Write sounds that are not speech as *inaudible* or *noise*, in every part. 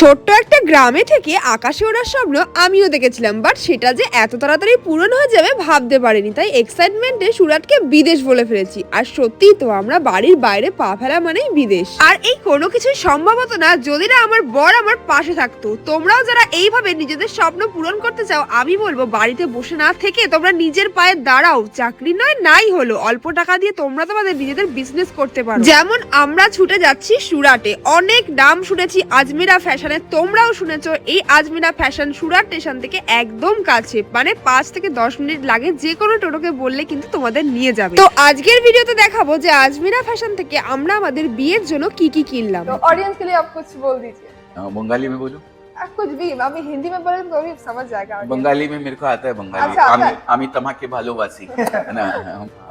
ছোট্ট একটা গ্রামে থেকে আকাশে ওড়ার স্বপ্ন আমিও দেখেছিলাম বাট সেটা যে এত তাড়াতাড়ি পূরণ হয়ে যাবে ভাবতে পারিনি। তাই এক্সাইটমেন্টে সুরাটকে বিদেশ বলে ফেলেছি। আর সত্যিই তো আমরা বাড়ির বাইরে পা ফেলা মানেই বিদেশ। আর এই কোনো কিছুই সম্ভব হতো না, যদি না আমার বর আমার পাশে থাকতো। তোমরাও যারা এইভাবে নিজেদের স্বপ্ন পূরণ করতে চাও, আমি বলব বাড়িতে বসে না থেকে তোমরা নিজের পায়ে দাঁড়াও। চাকরি নয়, নাই হলো। অল্প টাকা দিয়ে তোমরা তোমাদের নিজেদের বিজনেস করতে পারো। যেমন আমরা ছুটে যাচ্ছি সুরাটে। অনেক নাম শুনেছি, আজমিরা ফ্যাশনে তোমরাও শুনেছো এই আজমিরা ফ্যাশন সুরাট স্টেশন থেকে একদম কাছে মানে পাঁচ থেকে দশ মিনিট লাগে যে কোনো টোটোকে বললে কিন্তু তোমাদের নিয়ে যাবে তো আজকের ভিডিওতে দেখাবো যে আজমিরা ফ্যাশন থেকে আমরা আমাদের বিয়ের জন্য কি কি কিনলাম तो ऑडियंस के लिए आप कुछ बोल दीजिए हाँ, बंगाली में बोलूं आप कुछ भी अभी हिंदी में बोले तो भी समझ जाएगा audience। बंगाली में मेरे को आता है बंगाली अच्छा, आता आमी है। आमी तमाके भालोबासी है ना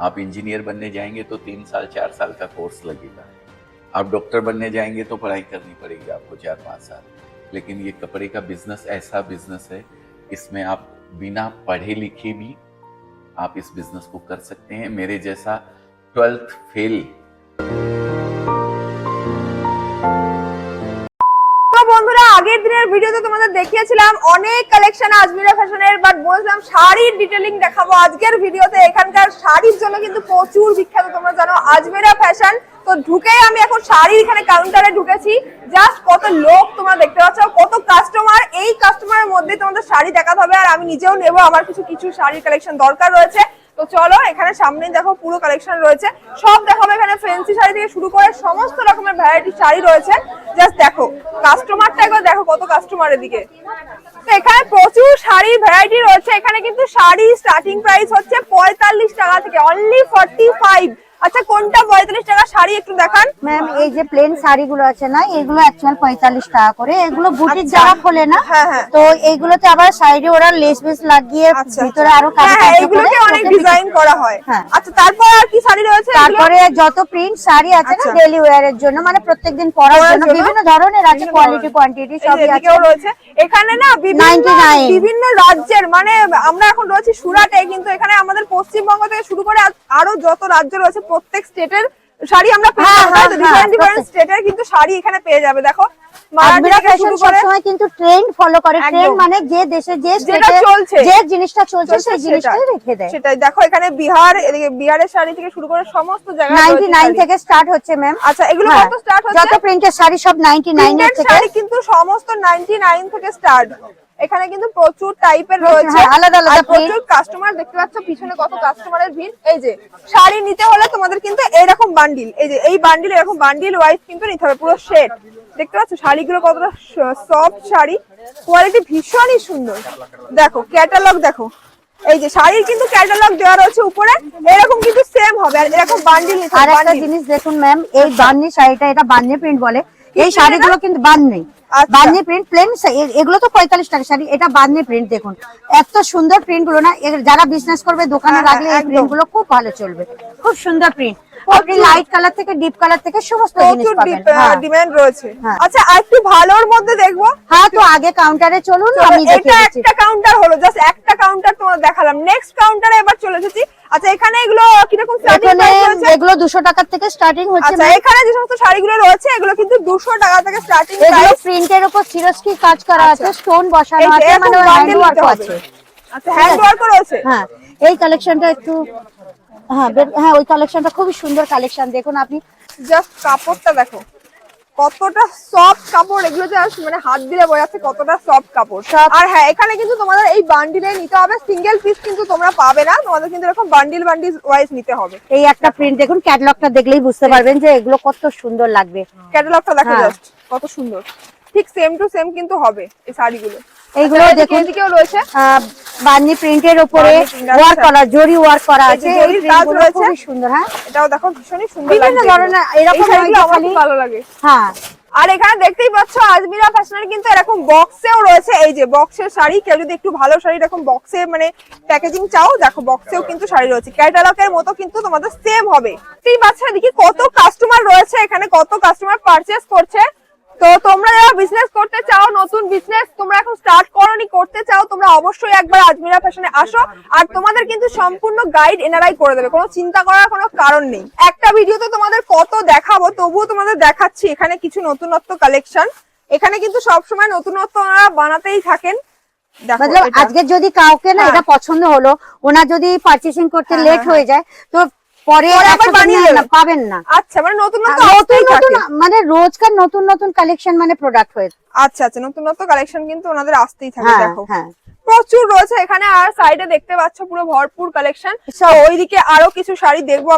आप इंजीनियर बनने जाएंगे तो तीन साल चार साल का कोर्स लगेगा आप डॉक्टर बनने जाएँगे तो पढ़ाई करनी पड़ेगी आपको चार पाँच साल। लेकिन ये कपड़े का बिज़नेस ऐसा बिज़नेस है, इसमें आप बिना पढ़े लिखे भी आप इस बिज़नेस को कर सकते हैं। मेरे जैसा ट्वेल्थ फेल ভিডিওতে তোমাদের দেখিয়েছিলাম, অনেক কালেকশন আজমিরা ফ্যাশনের বাট বলছিলাম শাড়ির ডিটেলিং দেখাবো আজকের ভিডিওতে। এখানকার শাড়ির জন্য কিন্তু প্রচুর বিখ্যাত, তোমরা জানো, আজমিরা ফ্যাশন তো ঢুকে আমি এখন শাড়ির এখানে কাউন্টারে ঢুকেছি। জাস্ট কত লোক তোমরা দেখতে পাচ্ছ, কত কাস্টমার এই কাস্টমারের মধ্যে তোমাদের শাড়ি দেখাতে হবে, আর আমি নিজেও নেব, আমার কিছু কিছু শাড়ির কালেকশন দরকার রয়েছে। তো চলো, এখানে সামনে দেখো পুরো কালেকশন রয়েছে। সব দেখাবো এখানে ফ্যান্সি শাড়ি থেকে শুরু করে সমস্ত রকমের ভ্যারাইটি শাড়ি রয়েছে। জাস্ট দেখো কাস্টমারটা একবার দেখো কত কাস্টমারের দিকে এখানে প্রচুর শাড়ি ভ্যারাইটি রয়েছে। এখানে কিন্তু শাড়ি স্টার্টিং প্রাইস হচ্ছে পঁয়তাল্লিশ টাকা থেকে অনলি ফর্টি ফাইভ আচ্ছা কোনটা পঁয়তাল্লিশ টাকা শাড়ি একটু দেখান ম্যাম এই যে প্লেন শাড়িগুলো আছে না এগুলো অ্যাকচুয়াল পঁয়তাল্লিশ টাকা করে এগুলো বুটিক আচ্ছা। যারা খোলে না হ্যাঁ, হ্যাঁ। তো এইগুলোতে আবার সাইডে ওরা লেস বেস লাগিয়ে আচ্ছা ভিতরে আরও হ্যাঁ কারুকার্য করে এগুলোকে অনেক ডিজাইন করা। আচ্ছা তারপর আর কি শাড়ি রয়েছে তারপরে যত প্রিন্ট শাড়ি আছে না আচ্ছা। ডেলি ওয়্যার এর জন্য মানে প্রত্যেকদিন পরার জন্য? বিভিন্ন ধরনের আছে কোয়ালিটি কোয়ান্টিটি সবই আছে রয়েছে এখানে না বিভিন্ন রাজ্যের মানে আমরা এখন রয়েছি সুরাটে কিন্তু এখানে আমাদের পশ্চিমবঙ্গ থেকে শুরু করে আরও যত রাজ্য রয়েছে প্রত্যেক স্টেটের শাড়ি আমরা পেয়ে হ্যাঁ, হ্যাঁ, ডিফারেন্ট হ্যাঁ, ডিফারেন্ট স্টেটের কিন্তু শাড়ি এখানে পেয়ে যাবে। দেখো কিন্তু ট্রেন্ড ফলো করে। ট্রেন্ড মানে যে দেশে যে চলছে। জিনিসটা চলছে সেই রেখে দেয়। সেটাই। দেখো এখানে বিহার এদিকে বিহারের শাড়ি থেকে শুরু করে সমস্ত থেকে স্টার্ট হচ্ছে ম্যাম আচ্ছা এগুলো কত স্টার্ট হচ্ছে? যত প্রিন্টের শাড়ি সব থেকে। শাড়ি কিন্তু সমস্ত 99 থেকে স্টার্ট এখানে কিন্তু প্রচুর টাইপের রয়েছে। হ্যাঁ, আলাদা আলাদা প্রচুর কাস্টমার দেখতে পাচ্ছ পিছনে কত কাস্টমারের ভিড়। এই যে শাড়ি নিতে হলে তোমাদের কিন্তু এরকম বান্ডিল এই যে এই বান্ডিল এরকম বান্ডিল ওয়াইজ কিন্তু নিতে হবে পুরো সেট দেখতে পাচ্ছ শাড়িগুলো কতটা সফট শাড়ি। কোয়ালিটি ভীষণই সুন্দর। দেখো ক্যাটালগ দেখো। এই যে শাড়ির কিন্তু ক্যাটালগ দেওয়া রয়েছে উপরে। এরকম কিন্তু সেম হবে। আর এরকম বান্ডিল নিতে আর একটা জিনিস দেখুন ম্যাম এই বান্নি শাড়িটা এটা বান্নি প্রিন্ট বলে। এই শাড়িগুলো কিন্তু বান্নি আচ্ছা। বান্নি প্রিন্ট প্লেন এগুলো তো পঁয়তাল্লিশ টাকা। শাড়ি এটা বান্নি প্রিন্ট দেখুন। এত সুন্দর প্রিন্টগুলো না যারা বিজনেস করবে দোকানে হ্যাঁ, রাখলে এই প্রিন্টগুলো খুব ভালো চলবে। খুব সুন্দর প্রিন্ট আপনি লাইট কালার থেকে ডিপ কালার থেকে সমস্ত জিনিস পাবেন। হ্যাঁ। ডিমান্ড রয়েছে। হ্যাঁ। আচ্ছা আর একটু ভালোর মধ্যে দেখব। হ্যাঁ তো আগে কাউন্টারে চলুন চলো, আমি দেখিয়ে দিচ্ছি। একটা কাউন্টার হলো জাস্ট একটা কাউন্টার দেখালাম। নেক্সট কাউন্টারে এবার চলে এসেছি। আচ্ছা এখানে এগুলো স্টার্টিং প্রাইস এগুলো দুশো টাকার থেকে স্টার্টিং হচ্ছে আচ্ছা এখানে যে সমস্ত শাড়িগুলো রয়েছে এগুলো কিন্তু দুশো টাকা থেকে স্টার্টিং প্রাইস প্রিন্টের উপর সিরস্কি কাজ করা আছে আচ্ছা। স্টোন বসানো আছে মানে হ্যান্ড ওয়ার্ক আছে। আচ্ছা হ্যান্ড ওয়ার্কও রয়েছে? হ্যাঁ এই কালেকশনটা একটু হ্যাঁ হ্যাঁ ওই কালেকশনটা খুবই সুন্দর কালেকশন দেখুন আপনি। জাস্ট কাপড়টা দেখো কতটা সফট কাপড় এগুলো জাস্ট মানে হাত দিলে বোঝা যাচ্ছে কতটা সফট কাপড়। আর হ্যাঁ এখানে কিন্তু তোমাদের এই বান্ডিলে নিতে হবে সিঙ্গেল পিস কিন্তু তোমরা পাবে না তোমাদের কিন্তু এরকম বান্ডিল বান্ডিল ওয়াইজ নিতে হবে। এই একটা প্রিন্ট দেখুন ক্যাটালগটা দেখলেই বুঝতে পারবেন যে এগুলো কত সুন্দর লাগবে। ক্যাটালগটা দেখো হ্যাঁ। জাস্ট কত সুন্দর। ঠিক সেম টু সেম কিন্তু হবে এই শাড়িগুলো। এইগুলো আচ্ছা, দেখুন এদিকেও রয়েছে। বান্নি প্রিন্টের উপরে ওয়ার্ক। করা জরি ওয়ার্ক করা আছে। এই প্রিন্টগুলো রয়েছে। খুবই সুন্দর হ্যাঁ? এটাও দেখো ভীষণই সুন্দর লাগে বিভিন্ন ধরনের এরকম শাড়িগুলো আমার খুব ভালো লাগে। হ্যাঁ। আর এখানে দেখতেই পাচ্ছ আজমিরা ফ্যাশনের কিন্তু এরকম বক্সেও রয়েছে। এই যে বক্সের শাড়ি কেউ যদি একটু ভালো শাড়ি এরকম বক্সে মানে প্যাকেজিং চাও দেখো বক্সেও কিন্তু শাড়ি রয়েছে। ক্যাটালগের মতো কিন্তু তোমাদের সেম হবে। সেই বাচ্চা দেখি কত কাস্টমার রয়েছে এখানে কত কাস্টমার পারচেস করছে। তো তোমরা যারা বিজনেস করতে চাও নতুন বিজনেস তোমরা এখন স্টার্ট করনি করতে চাও তোমরা অবশ্যই একবার আজমিরা ফ্যাশনে আসো। আর তোমাদের কিন্তু সম্পূর্ণ গাইড এনারাই করে দেবে কোনো চিন্তা করার কোনো কারণ নেই। একটা ভিডিওতে তোমাদের কত দেখাবো তবুও তোমাদের দেখাচ্ছি এখানে কিছু নতুনত্ব কালেকশন এখানে কিন্তু সবসময় নতুনত্ব ওনারা বানাতেই থাকেন। আজকে যদি কাউকে না হ্যাঁ। এটা পছন্দ হলো ওনার যদি পারচেসিং করতে হ্যাঁ, লেট হ্যাঁ, হয়ে। যায় তো পরে। পাবেন না। আচ্ছা মানে নতুনত্ব নতুন নতুন মানে রোজকার নতুন নতুন কালেকশন মানে প্রোডাক্ট হয়ে আচ্ছা আচ্ছা নতুনত্ব কালেকশন কিন্তু ওনাদের আসতেই থাকে হ্যাঁ দেখো। হ্যাঁ। প্রচুর রয়েছে এখানে আর সাইডে দেখতে পাচ্ছ পুরো ভরপুর কালেকশন ওইদিকে আরও কিছু শাড়ি দেখব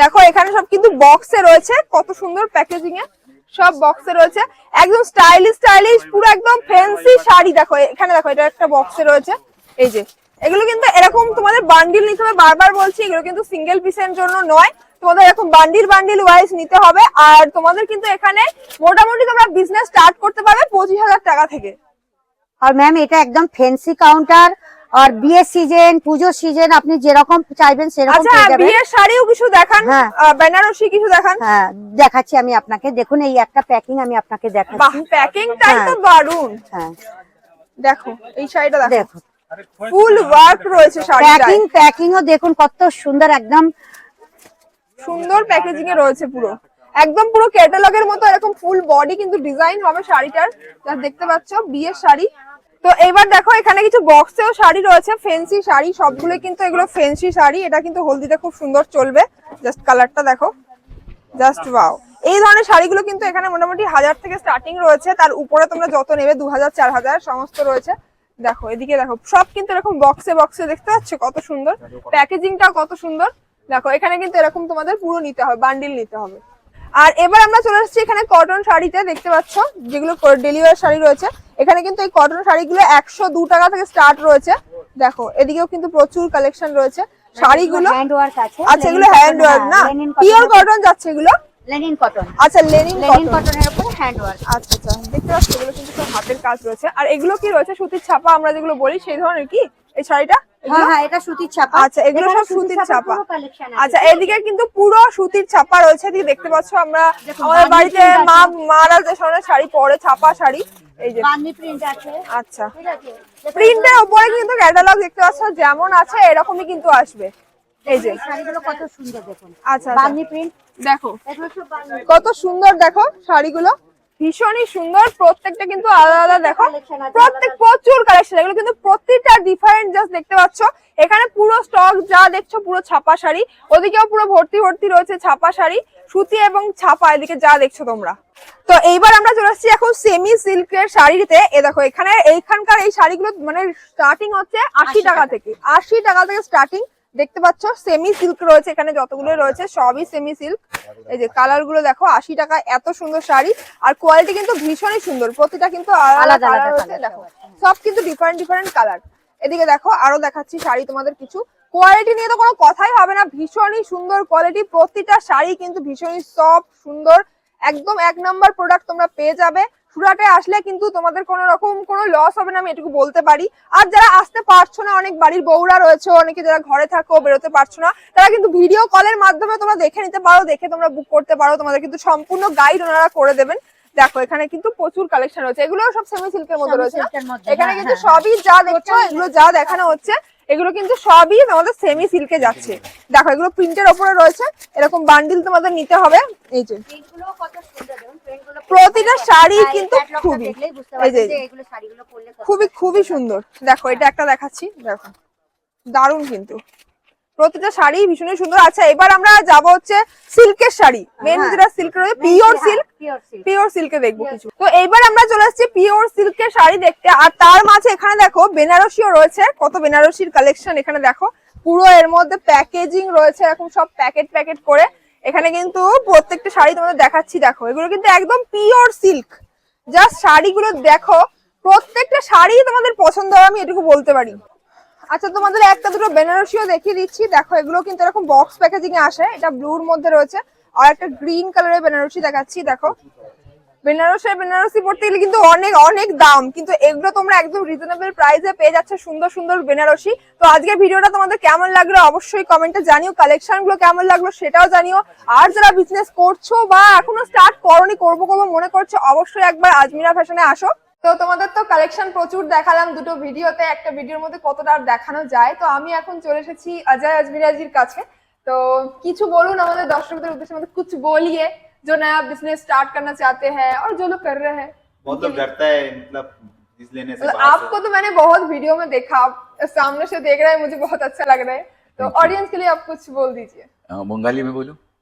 দেখো এখানে সব কিন্তু বক্সে রয়েছে কত সুন্দর প্যাকেজিং এ। সব বক্সে রয়েছে। একদম স্টাইলিশ স্টাইলিশ পুরো একদম ফ্যান্সি শাড়ি দেখো এখানে দেখো এটা একটা বক্সে রয়েছে। এই যে এগুলো কিন্তু এরকম তোমাদের বান্ডিল নিতে হবে বারবার বলছি এগুলো কিন্তু সিঙ্গেল পিসের জন্য নয়। তোমাদের এরকম বান্ডিল বান্ডিল ওয়াইজ নিতে হবে। আর তোমাদের কিন্তু এখানে মোটামুটি তোমরা বিজনেস স্টার্ট করতে পারবে পঁচিশ হাজার টাকা থেকে। আর ম্যাম এটা একদম ফ্যান্সি কাউন্টার আর বিয়ের সিজন পুজোর সিজন আপনি যেরকম চাইবেন সেরকম আচ্ছা পেয়ে যাবেন। বিয়ের শাড়িও কিছু দেখান হ্যাঁ। বেনারসি কিছু দেখান। হ্যাঁ দেখাচ্ছি আমি আপনাকে। দেখুন এই একটা প্যাকিং আমি আপনাকে বাহ দেখাচ্ছি প্যাকিংটাই তো হ্যাঁ। দারুণ হ্যাঁ। দেখো এই শাড়িটা দেখো। ফুল ওয়ার্ক রয়েছে প্যাকিং প্যাকিংও দেখুন কত সুন্দর একদম সুন্দর প্যাকেজিং এ রয়েছে পুরো। একদম পুরো ক্যাটালগের মতো এরকম ফুল বডি কিন্তু ডিজাইন হবে শাড়িটার। যা দেখতে পাচ্ছ বিয়ের শাড়ি। তো এবার দেখো এখানে কিছু বক্সেও শাড়ি রয়েছে ফেন্সি শাড়ি সবগুলো কিন্তু এগুলো ফেন্সি শাড়ি। এটা কিন্তু হলদিতে খুব সুন্দর চলবে। জাস্ট কালারটা দেখো। জাস্ট ওয়াও এই ধরনের শাড়িগুলো কিন্তু এখানে মোটামুটি হাজার থেকে স্টার্টিং রয়েছে। তার উপরে তোমরা যত নেবে দু হাজার চার হাজার সমস্ত রয়েছে। দেখো এদিকে দেখো সব কিন্তু এরকম বক্সে বক্সে দেখতে পাচ্ছ? কত সুন্দর। প্যাকেজিংটাও কত সুন্দর। দেখো এখানে কিন্তু এরকম তোমাদের পুরো নিতে হবে বান্ডিল নিতে হবে। আর এবার আমরা চলে এসেছি এখানে কটন শাড়িতে দেখতে পাচ্ছ? যেগুলো ডেলিভারি শাড়ি রয়েছে। এখানে কিন্তু এই কটন শাড়িগুলো একশো দু টাকা থেকে স্টার্ট রয়েছে। দেখো এদিকেও কিন্তু প্রচুর কালেকশন রয়েছে। শাড়িগুলো আচ্ছা এগুলো হ্যান্ড ওয়ার্ক না? পিওর কটন যাচ্ছে এগুলো? লেনিন কটন আচ্ছা লেনিন লেনিন কটন কটনের উপরে হ্যান্ড ওয়ার্ক আচ্ছা আচ্ছা দেখতে পাচ্ছ এগুলো কিন্তু সব হাতের কাজ রয়েছে। আর এগুলো কি রয়েছে? সুতির ছাপা আমরা যেগুলো বলি সেই ধরনের কি? এই শাড়িটা? হ্যাঁ হ্যাঁ এটা সুতির ছাপা। আচ্ছা এগুলো সব সুতির ছাপা। আচ্ছা এদিকে কিন্তু পুরো সুতির ছাপা রয়েছে। এদিকে দেখতে পাচ্ছ আমরা আমাদের বাড়িতে মা মারা যে ধরনের শাড়ি পরে ছাপা শাড়ি এই যে। বাঁধনি প্রিন্ট আছে। আচ্ছা। প্রিন্টের উপরে কিন্তু ক্যাটালগ দেখতে পাচ্ছ যেমন আছে এরকমই কিন্তু আসবে। এই যে। শাড়িগুলো কত সুন্দর দেখুন। আচ্ছা আচ্ছা। প্রিন্ট দেখো। সব বাঁধনি কত সুন্দর দেখো শাড়িগুলো। ভীষণই সুন্দর। প্রত্যেকটা কিন্তু আলাদা আলাদা দেখো। প্রত্যেক প্রচুর কালেকশন এগুলো কিন্তু প্রতিটা ডিফারেন্ট জাস্ট দেখতে পাচ্ছ। এখানে পুরো স্টক যা দেখছ পুরো ছাপা শাড়ি। ওদিকেও পুরো ভর্তি ভর্তি রয়েছে ছাপা শাড়ি সুতি এবং ছাপা এদিকে যা দেখছ তোমরা। তো এইবার আমরা চলে আসছি এখন সেমি সিল্কের শাড়িতে। এ দেখো এখানে এইখানকার এই শাড়িগুলো মানে স্টার্টিং হচ্ছে আশি 80 টাকা টাকা। থেকে। আশি টাকা থেকে স্টার্টিং দেখতে পাচ্ছ? সেমি সিল্ক রয়েছে এখানে যতগুলো রয়েছে সবই সেমি সিল্ক এই যে কালারগুলো দেখো আশি টাকা এত সুন্দর শাড়ি। আর কোয়ালিটি কিন্তু ভীষণই সুন্দর প্রতিটা কিন্তু আলাদা আলাদা কালার রয়েছে দেখো। সব কিন্তু ডিফারেন্ট ডিফারেন্ট কালার এদিকে দেখো আরও দেখাচ্ছি শাড়ি তোমাদের কিছু। কোয়ালিটি নিয়ে তো কোনো কথাই হবে না ভীষণই সুন্দর কোয়ালিটি প্রতিটা শাড়ি কিন্তু ভীষণই সফট সুন্দর। একদম এক নাম্বার প্রোডাক্ট তোমরা পেয়ে যাবে। সুরাটে আসলে কিন্তু তোমাদের কোনো রকম কোনো লস হবে না আমি এটুকু বলতে পারি। আর যারা আসতে পারছ না অনেক বাড়ির বউরা রয়েছে অনেকে যারা ঘরে থাকো বেরোতে পারছ না তারা কিন্তু ভিডিও কলের মাধ্যমে তোমরা দেখে নিতে পারো দেখে তোমরা বুক করতে পারো। তোমাদের কিন্তু সম্পূর্ণ গাইড ওনারা করে দেবেন। দেখো এখানে কিন্তু প্রচুর কালেকশন রয়েছে। এগুলো সব সেমি সিল্কের মধ্যে রয়েছে এখানে হ্যাঁ, কিন্তু হ্যাঁ। সবই যা দেখছ এগুলো যা দেখানো হচ্ছে এগুলো কিন্তু সবই তোমাদের সেমি সিল্কে যাচ্ছে। দেখো, এগুলো প্রিন্টের ওপরে রয়েছে। এরকম বান্ডিল তোমাদের নিতে হবে। এই যে, প্রতিটা শাড়ি কিন্তু খুবই এই যে, খুবই খুবই সুন্দর। দেখো, এটা একটা দেখাচ্ছি। দেখো, দারুণ কিন্তু। প্রতিটা শাড়ি ভীষণই সুন্দর। আচ্ছা এবার আমরা যাব হচ্ছে সিল্কের শাড়ি। মেন হ্যাঁ। যেটা সিল্ক রয়েছে pure silk pure silk pure সিল্কে দেখব কিছু। তো এইবার আমরা চলে আসছি পিওর সিল্কের শাড়ি দেখতে। আর তার মাঝে এখানে দেখো বেনারসিও রয়েছে। কত বেনারসির কালেকশন এখানে দেখো। পুরো এর মধ্যে প্যাকেজিং রয়েছে এরকম সব প্যাকেট প্যাকেট করে। এখানে কিন্তু প্রত্যেকটা শাড়ি তোমাদের দেখাচ্ছি দেখো। এগুলো কিন্তু একদম পিওর সিল্ক জাস্ট শাড়িগুলো দেখো প্রত্যেকটা শাড়ি তোমাদের পছন্দ হবে আমি এটুকু বলতে পারি। আচ্ছা তোমাদের একটা দুটো বেনারসিও দেখিয়ে দিচ্ছি। দেখো, এগুলো কিন্তু এরকম বক্স প্যাকেজিং এ আসে। এটা ব্লুর মধ্যে রয়েছে। আর একটা গ্রিন কালারের বেনারসি দেখাচ্ছি, দেখো। বেনারসের বেনারসি পড়তে গেলে কিন্তু অনেক অনেক দাম। কিন্তু এগুলো তোমরা একদম রিজনেবল প্রাইসে পেয়ে যাচ্ছে সুন্দর সুন্দর বেনারসি। তো আজকের ভিডিওটা তোমাদের কেমন লাগল অবশ্যই কমেন্টে জানিও। কালেকশনগুলো কেমন লাগল সেটাও জানিও। আর যারা বিজনেস করছ বা এখনও স্টার্ট করনি, করব করব মনে করছ, অবশ্যই একবার আজমিরা ফ্যাশনে আসো। তো তোমাদের তো কালেকশন প্রচুর দেখালাম। দুটো ভিডিওতে একটা ভিডিওর মধ্যে কতটা দেখানো যায়। তো আমি এখন চলে এসেছি অজয় আজমিরাজির কাছে। তো কিছু বলুন আমাদের দর্শকদের উদ্দেশ্যে মধ্যে কিছু বলিয়ে যে নয়া বিজনেস স্টার্ট করনা চাহতে হ্যায় আর যে লোক কর রহে হ্যায়। বহুত লোক ডরতা হ্যায় মতলব বিজনেস লেনে সে আপকো তো মানে বহুত ভিডিও মে দেখা। সামনে সে দেখ রহা হ্যায় মুঝে বহুত আচ্ছা লাগ রহা হ্যায়। তো অডিয়েন্স কে লিয়ে আপ কুছ বল দিজিয়ে। বঙ্গালি মে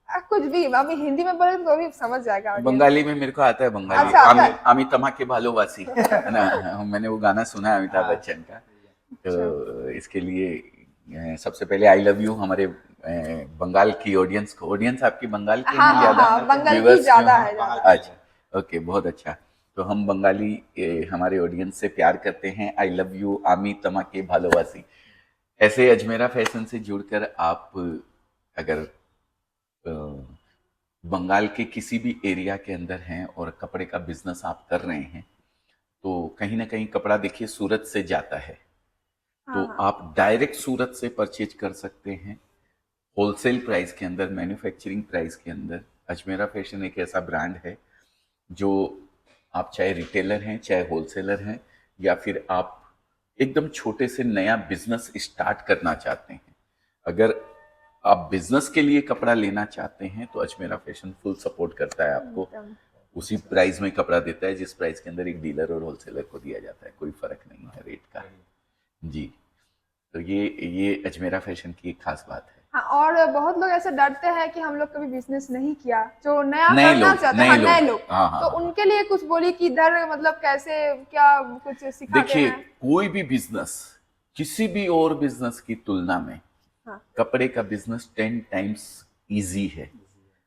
आ, कुछ भी अभी हिंदी में बोले तो भी समझ जाएगा बंगाली में मेरे को आता है बंगाली। अच्छा, आमी। आमी तमाके भालोवासी है ना? *laughs* मैंने वो गाना सुना है अमिताभ हाँ। बच्चन का। तो इसके लिए सबसे पहले आई लव यू हमारे बंगाल की ऑडियंस को। ऑडियंस आपकी बंगाल की हाँ हाँ ज़्यादा? हाँ बंगाली Viewers ज़्यादा है अच्छा ओके बहुत अच्छा। तो हम बंगाली ए, हमारे ऑडियंस से प्यार करते हैं। आई लव यू आमी तमा के भालोवासी। ऐसे अजमेरा फ़ैशन से जुड़कर आप अगर बंगाल के किसी भी एरिया के अंदर हैं और कपड़े का बिज़नेस आप कर रहे हैं तो कहीं ना कहीं कपड़ा देखिए सूरत से जाता है तो हाँ, आप डायरेक्ट सूरत से परचेज कर सकते हैं होलसेल प्राइस के अंदर मैन्युफैक्चरिंग प्राइस के अंदर। अजमेरा फ़ैशन एक ऐसा ब्रांड है जो आप चाहे रिटेलर हैं चाहे होलसेलर हैं या फिर आप एकदम छोटे से नया बिज़नेस स्टार्ट करना चाहते हैं। अगर आप बिज़नेस के लिए कपड़ा लेना चाहते हैं तो अजमेरा फ़ैशन फुल सपोर्ट करता है आपको। उसी प्राइस में कपड़ा देता है जिस प्राइस के अंदर एक डीलर और होलसेलर को दिया जाता है। कोई फ़र्क नहीं है रेट का। जी। तो ये ये अजमेरा फ़ैशन की एक खास बात है। हाँ और बहुत लोग ऐसे डरते हैं कि हम लोग कभी बिज़नेस नहीं किया। जो नया नए करना लोग चाहते हैं नए हाँ, लोग। हाँ हाँ तो उनके लिए कुछ बोली कि इधर मतलब कैसे क्या कुछ देखिए कोई भी बिज़नेस किसी भी और बिज़नेस की तुलना में हाँ। कपड़े का बिज़नेस टेन टाइम्स इजी है।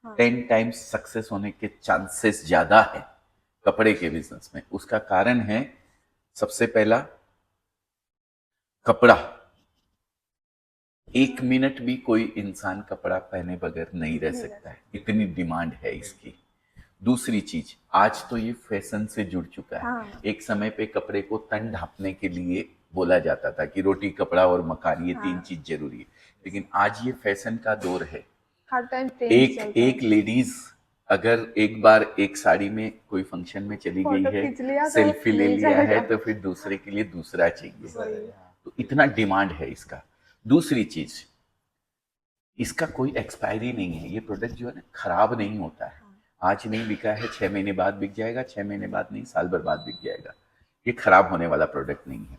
टेन टाइम्स सक्सेस होने के चांसेस ज़्यादा है कपड़े के बिज़नेस में उसका कारण है सबसे पहला कपड़ा एक मिनट भी कोई इंसान कपड़ा पहने बगैर नहीं रह सकता है इतनी डिमांड है इसकी दूसरी चीज़ आज तो ये फ़ैशन से जुड़ चुका है हाँ। एक समय पे कपड़े को तन ढांपने के लिए बोला जाता था कि रोटी कपड़ा और मकान ये हाँ। तीन। चीज़ ज़रूरी है लेकिन आज ये फ़ैशन का दौर है। हर टाइम एक एक लेडीज़ अगर एक बार एक साड़ी में कोई फ़ंक्शन में चली गई है तो सेल्फी ले लिया है तो फिर दूसरे के लिए दूसरा चाहिए। तो इतना डिमांड है इसका। दूसरी चीज़ इसका कोई एक्सपायरी नहीं है। ये प्रोडक्ट जो है ना खराब नहीं होता है। आज नहीं बिका है छह महीने बाद बिक जाएगा छह महीने बाद नहीं साल भर बाद बिक जाएगा। ये खराब होने वाला प्रोडक्ट नहीं है।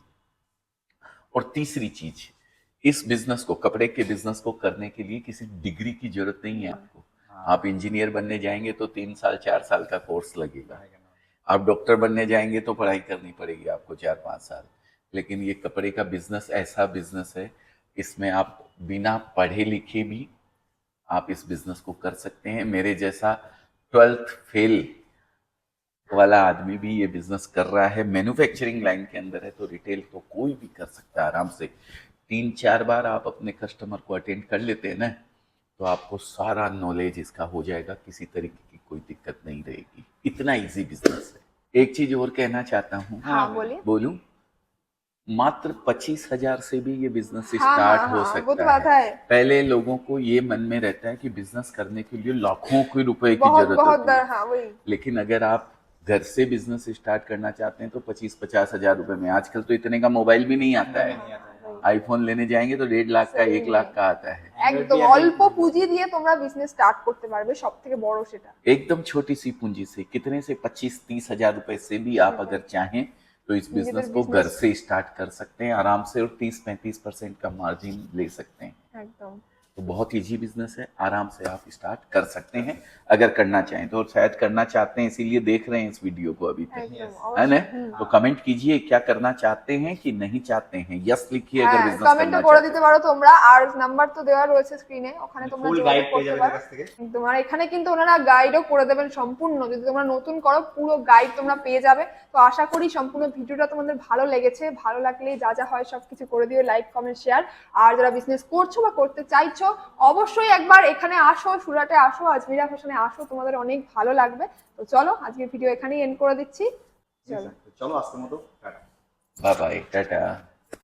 और तीसरी चीज़ इस बिज़नेस को कपड़े के बिज़नेस को करने के लिए किसी डिग्री की ज़रूरत नहीं है आपको। आप इंजीनियर बनने जाएँगे तो तीन साल चार साल का कोर्स लगेगा। आप डॉक्टर बनने जाएँगे तो पढ़ाई करनी पड़ेगी आपको चार पाँच साल। लेकिन ये कपड़े का बिज़नेस ऐसा बिज़नेस है इसमें आप बिना पढ़े लिखे भी आप इस बिज़नेस को कर सकते हैं। मेरे जैसा ट्वेल्थ फेल वाला आदमी भी ये बिज़नेस कर रहा है। मैन्युफैक्चरिंग लाइन के अंदर है तो रिटेल तो कोई भी कर सकता है आराम से। तीन चार बार आप अपने कस्टमर को अटेंड कर लेते हैं ना तो आपको सारा नॉलेज इसका हो जाएगा किसी तरीके की कोई दिक्कत नहीं रहेगी। इतना इजी बिज़नेस है। एक चीज़ और कहना चाहता हूँ। हाँ बोलिए। बोलूँ? मात्र पच्चीस हज़ार से भी ये बिज़नेस हाँ, स्टार्ट हाँ, हो हाँ, सकता वो तो है। पहले लोगों को ये मन में रहता है कि बिज़नेस करने के लिए लाखों के रुपए की ज़रूरत होती है। हाँ लेकिन अगर आप घर से बिज़नेस स्टार्ट करना चाहते हैं तो पच्चीस पचास हज़ार रुपए में। आजकल तो इतने का मोबाइल भी नहीं आता है। आईफोन लेने जाएंगे तो डेढ़ लाख का एक লাখ का आता है একদম অল্প পুঁজি দিয়ে তোমরা বিজনেস স্টার্ট করতে পারবে সব থেকে বড় সেটা एकदम छोटी सी पूंजी से कितने से पच्चीस तीस हजार रुपए से भी आप अगर चाहें तो इस मुझे तो बिजनेस को घर business- से स्टार्ट कर सकते हैं आराम से और तीस पैंतीस परसेंट का मार्जिन ले सकते हैं একদম तो बहुत इजी बिजनेस है आराम से आप स्टार्ट कर सकते हैं अगर करना चाहें तो और शायद करना चाहते हैं इसीलिए देख रहे हैं इस वीडियो को अभी तक একদম है ना অবশ্যই। तो कमेंट कीजिए क्या करना चाहते हैं कि नहीं चाहते हैं यस लिखिए अगर হ্যাঁ बिजनेस কমেন্টও करना করে चाहते দিতে পারো তোমরা আর নাম্বার তো দেওয়া রয়েছে স্ক্রিনে ওখানে তোমরা ফুল যোগাযোগ গাইড পেয়ে করতে যাবে পারো এদের কাছ থেকে একদম আর এখানে কিন্তু ওনারা গাইডও করে দেবেন সম্পূর্ণ যদি তোমরা নতুন করো পুরো গাইড তোমরা পেয়ে যাবে তো আশা করি সম্পূর্ণ ভিডিওটা তোমাদের ভালো লেগেছে ভালো লাগলে যা যা হয় সবকিছু করে দিও লাইক কমেন্ট শেয়ার আর যারা বিজনেস করছো বা করতে চাইছো যাচ্ছ অবশ্যই একবার এখানে আসো সুরাটে আসো আজমিরা ফ্যাশনে আসো তোমাদের অনেক ভালো লাগবে। তো চলো আজকের ভিডিও এখানেই এন্ড করে দিচ্ছি। চলো। চলো আজকের মতো টাটা। Bye bye tata.